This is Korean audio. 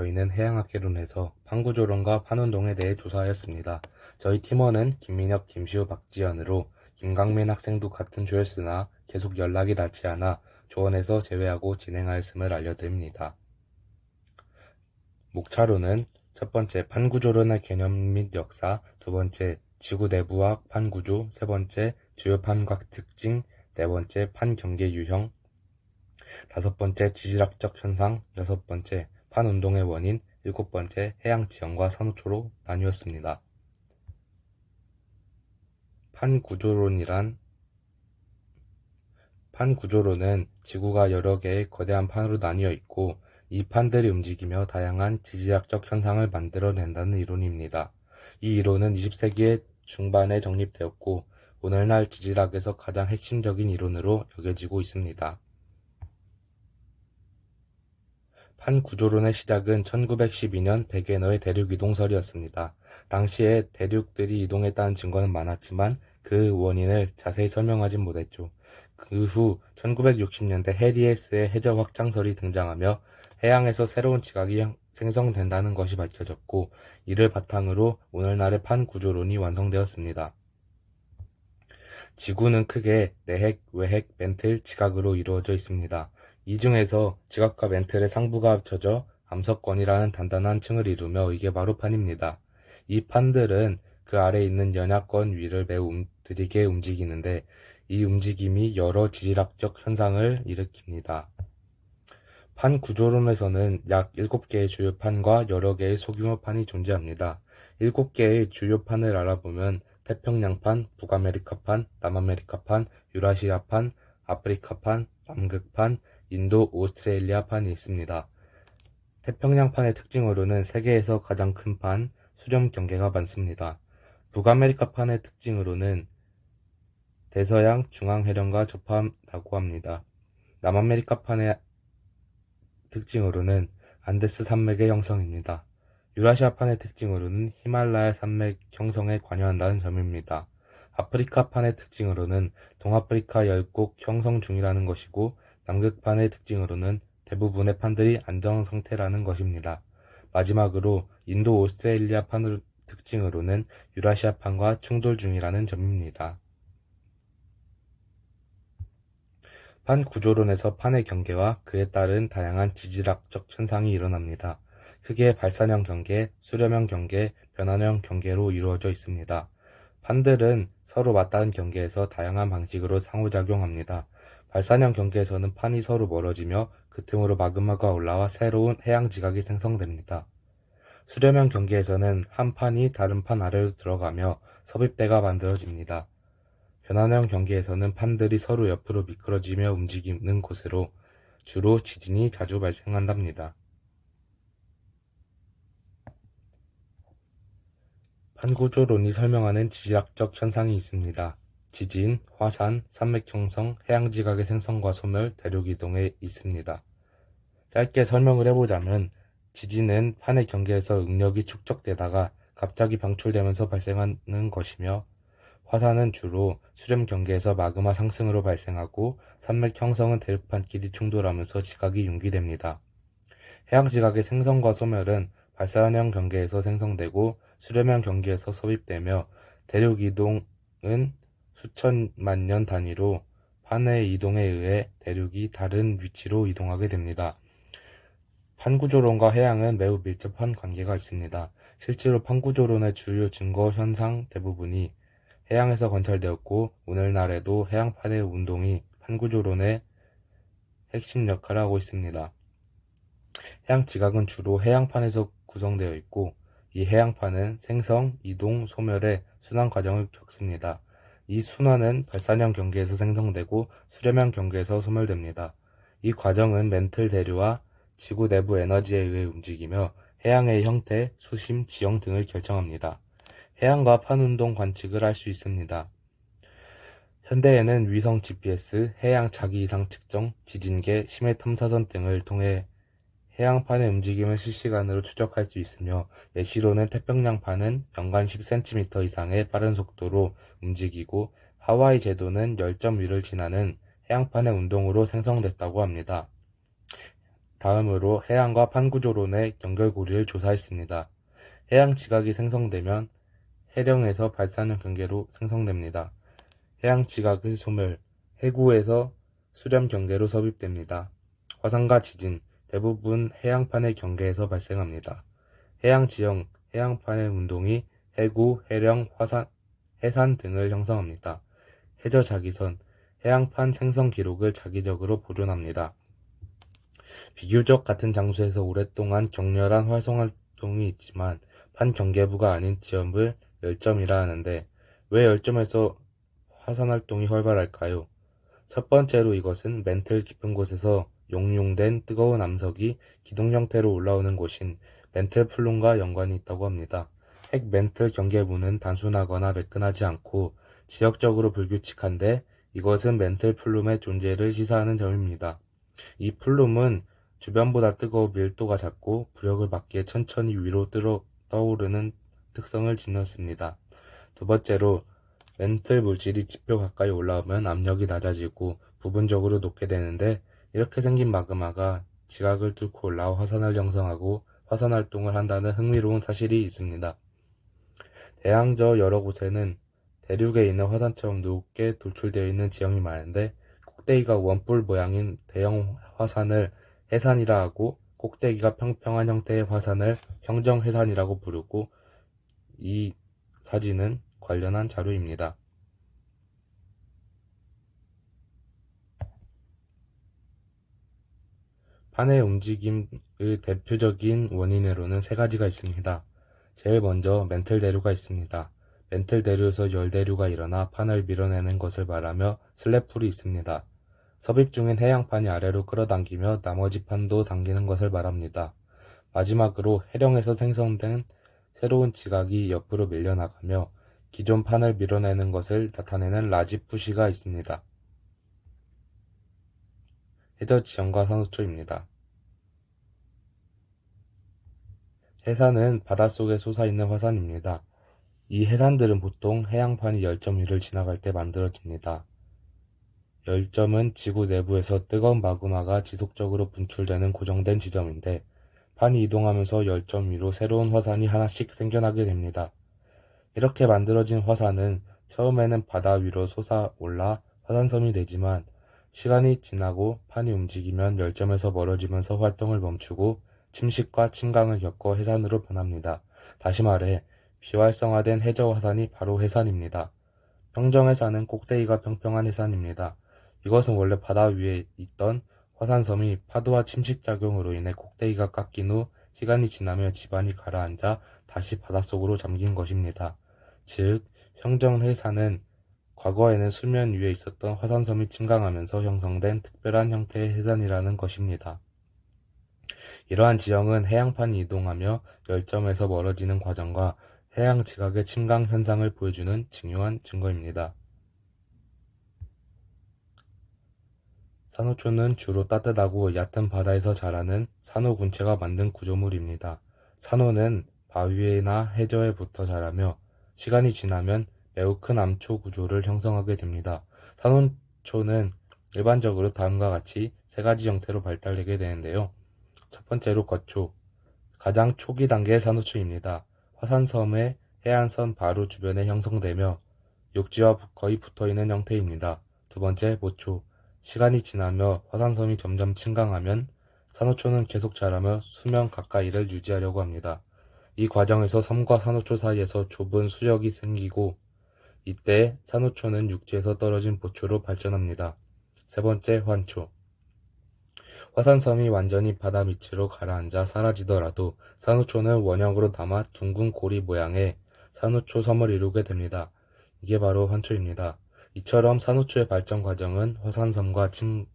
저희는 해양학개론에서 판구조론과 판운동에 대해 조사하였습니다. 저희 팀원은 김민혁, 김시우, 박지연으로 김강민 학생도 같은 조였으나 계속 연락이 닿지 않아 조원에서 제외하고 진행하였음을 알려드립니다. 목차로는 첫 번째 판구조론의 개념 및 역사, 두 번째 지구 내부학 판구조, 세 번째 주요 판각 특징, 네 번째 판경계 유형, 다섯 번째 지질학적 현상, 여섯 번째 판운동의 원인, 일곱 번째 해양 지형과 산호초로 나뉘었습니다. 판구조론이란 판구조론은 지구가 여러 개의 거대한 판으로 나뉘어 있고 이 판들이 움직이며 다양한 지질학적 현상을 만들어낸다는 이론입니다. 이 이론은 20세기의 중반에 정립되었고 오늘날 지질학에서 가장 핵심적인 이론으로 여겨지고 있습니다. 판구조론의 시작은 1912년 베게너의 대륙 이동설이었습니다. 당시에 대륙들이 이동했다는 증거는 많았지만 그 원인을 자세히 설명하진 못했죠. 그 후 1960년대 해리에스의 해저 확장설이 등장하며 해양에서 새로운 지각이 생성된다는 것이 밝혀졌고 이를 바탕으로 오늘날의 판 구조론이 완성되었습니다. 지구는 크게 내핵, 외핵, 멘틀, 지각으로 이루어져 있습니다. 이 중에서 지각과 멘틀의 상부가 합쳐져 암석권이라는 단단한 층을 이루며 이게 바로 판입니다. 이 판들은 그 아래 있는 연약권 위를 매우 느리게 움직이는데 이 움직임이 여러 지질학적 현상을 일으킵니다. 판 구조론에서는 약 7개의 주요 판과 여러 개의 소규모 판이 존재합니다. 7개의 주요 판을 알아보면 태평양판, 북아메리카판, 남아메리카판, 유라시아판, 아프리카판, 남극판, 인도 오스트레일리아판이 있습니다. 태평양판의 특징으로는 세계에서 가장 큰 판, 수렴 경계가 많습니다. 북아메리카판의 특징으로는 대서양 중앙해령과 접한다고 합니다. 남아메리카판의 특징으로는 안데스 산맥의 형성입니다. 유라시아판의 특징으로는 히말라야 산맥 형성에 관여한다는 점입니다. 아프리카판의 특징으로는 동아프리카 열곡 형성 중이라는 것이고 남극판의 특징으로는 대부분의 판들이 안정 상태라는 것입니다. 마지막으로 인도 오스트레일리아 판의 특징으로는 유라시아 판과 충돌 중이라는 점입니다. 판 구조론에서 판의 경계와 그에 따른 다양한 지질학적 현상이 일어납니다. 크게 발산형 경계, 수렴형 경계, 변환형 경계로 이루어져 있습니다. 판들은 서로 맞닿은 경계에서 다양한 방식으로 상호작용합니다. 발산형 경계에서는 판이 서로 멀어지며 그 틈으로 마그마가 올라와 새로운 해양 지각이 생성됩니다. 수렴형 경계에서는 한 판이 다른 판 아래로 들어가며 섭입대가 만들어집니다. 변환형 경계에서는 판들이 서로 옆으로 미끄러지며 움직이는 곳으로 주로 지진이 자주 발생한답니다. 판구조론이 설명하는 지질학적 현상이 있습니다. 지진, 화산, 산맥 형성, 해양 지각의 생성과 소멸, 대륙 이동에 있습니다. 짧게 설명을 해보자면 지진은 판의 경계에서 응력이 축적되다가 갑자기 방출되면서 발생하는 것이며 화산은 주로 수렴 경계에서 마그마 상승으로 발생하고 산맥 형성은 대륙판끼리 충돌하면서 지각이 융기됩니다. 해양 지각의 생성과 소멸은 발산형 경계에서 생성되고 수렴형 경계에서 섭입되며 대륙 이동은 수천만 년 단위로 판의 이동에 의해 대륙이 다른 위치로 이동하게 됩니다. 판구조론과 해양은 매우 밀접한 관계가 있습니다. 실제로 판구조론의 주요 증거 현상 대부분이 해양에서 관찰되었고 오늘날에도 해양판의 운동이 판구조론의 핵심 역할을 하고 있습니다. 해양 지각은 주로 해양판에서 구성되어 있고 이 해양판은 생성, 이동, 소멸의 순환 과정을 겪습니다. 이 순환은 발산형 경계에서 생성되고 수렴형 경계에서 소멸됩니다. 이 과정은 멘틀 대류와 지구 내부 에너지에 의해 움직이며 해양의 형태, 수심, 지형 등을 결정합니다. 해양과 판운동 관측을 할 수 있습니다. 현대에는 위성 GPS, 해양 자기 이상 측정, 지진계, 심해 탐사선 등을 통해 해양판의 움직임을 실시간으로 추적할 수 있으며 예시로는 태평양판은 연간 10cm 이상의 빠른 속도로 움직이고 하와이 제도는 열점 위를 지나는 해양판의 운동으로 생성됐다고 합니다. 다음으로 해양과 판구조론의 연결고리를 조사했습니다. 해양 지각이 생성되면 해령에서 발산형 경계로 생성됩니다. 해양 지각의 소멸, 해구에서 수렴 경계로 섭입됩니다. 화산과 지진, 대부분 해양판의 경계에서 발생합니다. 해양 지형, 해양판의 운동이 해구, 해령, 화산, 해산 등을 형성합니다. 해저 자기선, 해양판 생성 기록을 자기적으로 보존합니다. 비교적 같은 장소에서 오랫동안 격렬한 활성활동이 있지만 판 경계부가 아닌 지점을 열점이라 하는데 왜 열점에서 화산활동이 활발할까요? 첫 번째로 이것은 멘틀 깊은 곳에서 용융된 뜨거운 암석이 기둥 형태로 올라오는 곳인 멘틀 플룸과 연관이 있다고 합니다. 핵 멘틀 경계부는 단순하거나 매끈하지 않고 지역적으로 불규칙한데 이것은 멘틀 플룸의 존재를 시사하는 점입니다. 이 플룸은 주변보다 뜨거워 밀도가 작고 부력을 받기에 천천히 위로 뜨러, 떠오르는 특성을 지녔습니다. 두 번째로 멘틀 물질이 지표 가까이 올라오면 압력이 낮아지고 부분적으로 녹게 되는데 이렇게 생긴 마그마가 지각을 뚫고 올라와 화산을 형성하고 화산 활동을 한다는 흥미로운 사실이 있습니다. 대양저 여러 곳에는 대륙에 있는 화산처럼 높게 돌출되어 있는 지형이 많은데 꼭대기가 원뿔 모양인 대형 화산을 해산이라 하고 꼭대기가 평평한 형태의 화산을 형정해산이라고 부르고 이 사진은 관련한 자료입니다. 판의 움직임의 대표적인 원인으로는 세 가지가 있습니다. 제일 먼저 멘틀 대류가 있습니다. 멘틀 대류에서 열 대류가 일어나 판을 밀어내는 것을 말하며 슬랩풀이 있습니다. 섭입 중인 해양판이 아래로 끌어당기며 나머지 판도 당기는 것을 말합니다. 마지막으로 해령에서 생성된 새로운 지각이 옆으로 밀려나가며 기존 판을 밀어내는 것을 나타내는 라지푸시가 있습니다. 해저 지형과 산호초입니다. 해산은 바닷속에 솟아있는 화산입니다. 이 해산들은 보통 해양판이 열점 위를 지나갈 때 만들어집니다. 열점은 지구 내부에서 뜨거운 마그마가 지속적으로 분출되는 고정된 지점인데 판이 이동하면서 열점 위로 새로운 화산이 하나씩 생겨나게 됩니다. 이렇게 만들어진 화산은 처음에는 바다 위로 솟아올라 화산섬이 되지만 시간이 지나고 판이 움직이면 열점에서 멀어지면서 활동을 멈추고 침식과 침강을 겪어 해산으로 변합니다. 다시 말해 비활성화된 해저 화산이 바로 해산입니다. 평정해산은 꼭대기가 평평한 해산입니다. 이것은 원래 바다 위에 있던 화산섬이 파도와 침식작용으로 인해 꼭대기가 깎인 후 시간이 지나며 지반이 가라앉아 다시 바닷속으로 잠긴 것입니다. 즉, 평정해산은 과거에는 수면 위에 있었던 화산섬이 침강하면서 형성된 특별한 형태의 해산이라는 것입니다. 이러한 지형은 해양판이 이동하며 열점에서 멀어지는 과정과 해양 지각의 침강 현상을 보여주는 중요한 증거입니다. 산호초는 주로 따뜻하고 얕은 바다에서 자라는 산호 군체가 만든 구조물입니다. 산호는 바위나 해저에 붙어 자라며 시간이 지나면 매우 큰 암초 구조를 형성하게 됩니다. 산호초는 일반적으로 다음과 같이 세 가지 형태로 발달되게 되는데요. 첫 번째로 거초. 가장 초기 단계의 산호초입니다. 화산섬의 해안선 바로 주변에 형성되며 육지와 거의 붙어 있는 형태입니다. 두 번째, 모초. 시간이 지나며 화산섬이 점점 침강하면 산호초는 계속 자라며 수면 가까이를 유지하려고 합니다. 이 과정에서 섬과 산호초 사이에서 좁은 수역이 생기고 이때 산호초는 육지에서 떨어진 보초로 발전합니다. 세 번째, 환초. 화산섬이 완전히 바다 밑으로 가라앉아 사라지더라도 산호초는 원형으로 담아 둥근 고리 모양의 산호초 섬을 이루게 됩니다. 이게 바로 환초입니다. 이처럼 산호초의 발전 과정은 화산섬과 침,